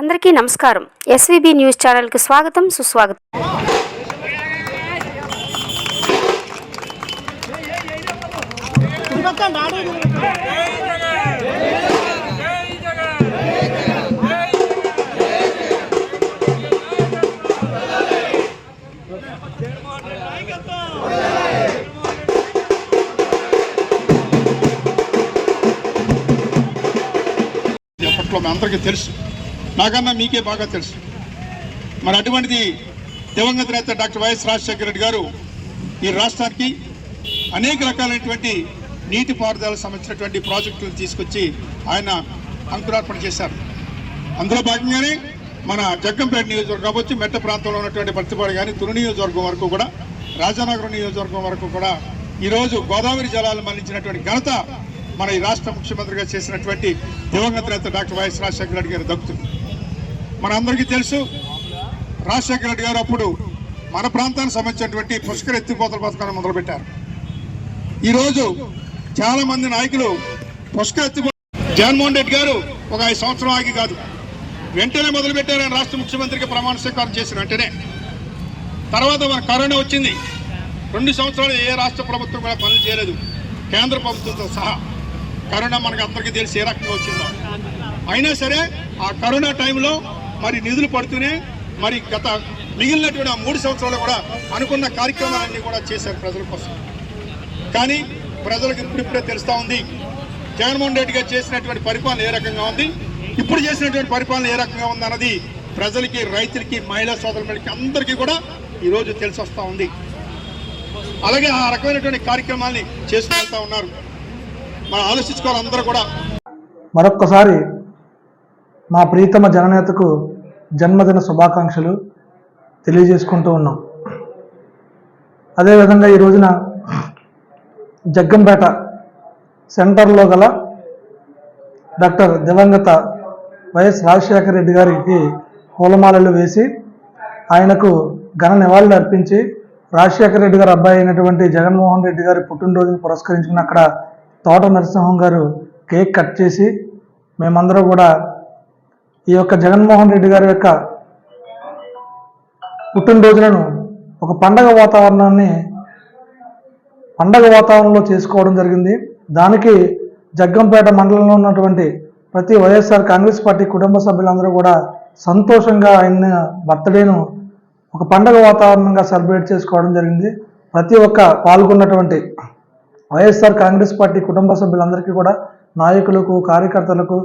అందరికీ నమస్కారం. SVB news ఛానల్కి స్వాగతం సుస్వాగతం. అప్పట్లో మీ అందరికీ తెలుసు. నాకన్నా మీకే బాగా తెలుసు. మరి అటువంటిది దివంగత నేత డాక్టర్ వైఎస్ రాజశేఖర రెడ్డి గారు ఈ రాష్ట్రానికి అనేక రకాలైనటువంటి నీటిపారుదల సంబంధించినటువంటి ప్రాజెక్టులు తీసుకొచ్చి ఆయన అంకురార్పణ చేశారు. అందులో భాగంగానే మన జగ్గంపేట నియోజకవర్గం కావచ్చు మెట్ట ప్రాంతంలో ఉన్నటువంటి పత్తిపాడు కానీ తురు నియోజకవర్గం వరకు కూడా రాజానగరం నియోజకవర్గం వరకు కూడా ఈరోజు గోదావరి జలాలు మరణించినటువంటి ఘనత మన ఈ రాష్ట్ర ముఖ్యమంత్రిగా చేసినటువంటి దివంగత నేత డాక్టర్ వైఎస్ రాజశేఖర రెడ్డి గారు దక్కుతుంది. మనందరికీ తెలుసు రాజశేఖర రెడ్డి గారు అప్పుడు మన ప్రాంతానికి సంబంధించినటువంటి పుష్కర ఎత్తిపోతల పథకాన్ని మొదలుపెట్టారు. ఈరోజు చాలా మంది నాయకులు పుష్కర ఎత్తిపో జగన్మోహన్ రెడ్డి గారు ఒక ఐదు సంవత్సరం ఆగి కాదు వెంటనే మొదలుపెట్టారని రాష్ట్ర ముఖ్యమంత్రికి ప్రమాణ స్వీకారం చేసిన వెంటనే. తర్వాత మన కరోనా వచ్చింది. రెండు సంవత్సరాలు ఏ రాష్ట్ర ప్రభుత్వం కూడా పనులు చేయలేదు. కేంద్ర ప్రభుత్వంతో సహా. కరోనా మనకు అందరికీ తెలిసి ఏ రకంగా వచ్చిందో. అయినా సరే ఆ కరోనా టైంలో మరి నిధులు పడుతూనే మరి గత మిగిలినటువంటి ఆ మూడు సంవత్సరాలు కూడా అనుకున్న కార్యక్రమాలన్నీ కూడా చేశారు ప్రజల కోసం. కానీ ప్రజలకు ఇప్పుడిప్పుడే తెలుస్తూ ఉంది జగన్మోహన్ రెడ్డి గారు చేసినటువంటి పరిపాలన ఏ రకంగా ఉంది ఇప్పుడు చేసినటువంటి పరిపాలన ఏ రకంగా ఉంది అన్నది ప్రజలకి రైతులకి మహిళా సోదరులకి అందరికీ కూడా ఈరోజు తెలిసి వస్తూ ఉంది. అలాగే ఆ రకమైనటువంటి కార్యక్రమాల్ని చేస్తూ వెళ్తా ఉన్నారు. మనం ఆలోచించుకోవాలి అందరూ కూడా. మరొక్కసారి మా ప్రీతమ జననేతకు జన్మదిన శుభాకాంక్షలు తెలియజేసుకుంటూ ఉన్నాం. అదేవిధంగా ఈ రోజున జగ్గంపేట సెంటర్లో గల డాక్టర్ దివంగత వైఎస్ రాజశేఖర రెడ్డి గారికి పూలమాలలు వేసి ఆయనకు ఘన నివాళులు అర్పించి రాజశేఖర రెడ్డి గారు అబ్బాయి అయినటువంటి జగన్మోహన్ రెడ్డి గారి పుట్టినరోజును పురస్కరించుకుని అక్కడ తోట నరసింహం గారు కేక్ కట్ చేసి మేమందరం కూడా ఈ యొక్క జగన్మోహన్ రెడ్డి గారి యొక్క పుట్టినరోజులను ఒక పండగ వాతావరణాన్ని పండగ వాతావరణంలో చేసుకోవడం జరిగింది. దానికి జగ్గంపేట మండలంలో ఉన్నటువంటి ప్రతి వైఎస్ఆర్ కాంగ్రెస్ పార్టీ కుటుంబ సభ్యులందరూ కూడా సంతోషంగా ఆయన బర్త్డేను ఒక పండగ వాతావరణంగా సెలబ్రేట్ చేసుకోవడం జరిగింది. ప్రతి ఒక్క పాల్గొన్నటువంటి వైఎస్ఆర్ కాంగ్రెస్ పార్టీ కుటుంబ సభ్యులందరికీ కూడా నాయకులకు కార్యకర్తలకు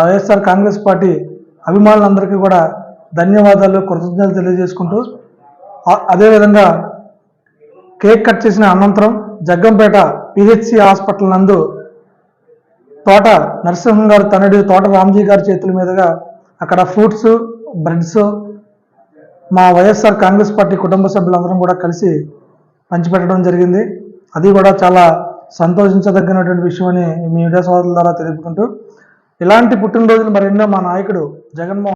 వైఎస్ఆర్ కాంగ్రెస్ పార్టీ అభిమానులందరికీ కూడా ధన్యవాదాలు కృతజ్ఞతలు తెలియజేసుకుంటూ అదేవిధంగా కేక్ కట్ చేసిన అనంతరం జగ్గంపేట పిహెచ్సి హాస్పిటల్ నందు తోట నరసింహం గారు తనడి తోట రామ్జీ గారి చేతుల మీదుగా అక్కడ ఫ్రూట్స్ బ్రెడ్స్ మా వైఎస్ఆర్ కాంగ్రెస్ పార్టీ కుటుంబ సభ్యులందరం కూడా కలిసి పంచిపెట్టడం జరిగింది. అది కూడా చాలా సంతోషించదగినటువంటి విషయం అని మీడియా సోదరుల ద్వారా తెలుపుకుంటూ ఇలాంటి పుట్టినరోజులు మరెన్నో మా నాయకుడు జగన్మోహన్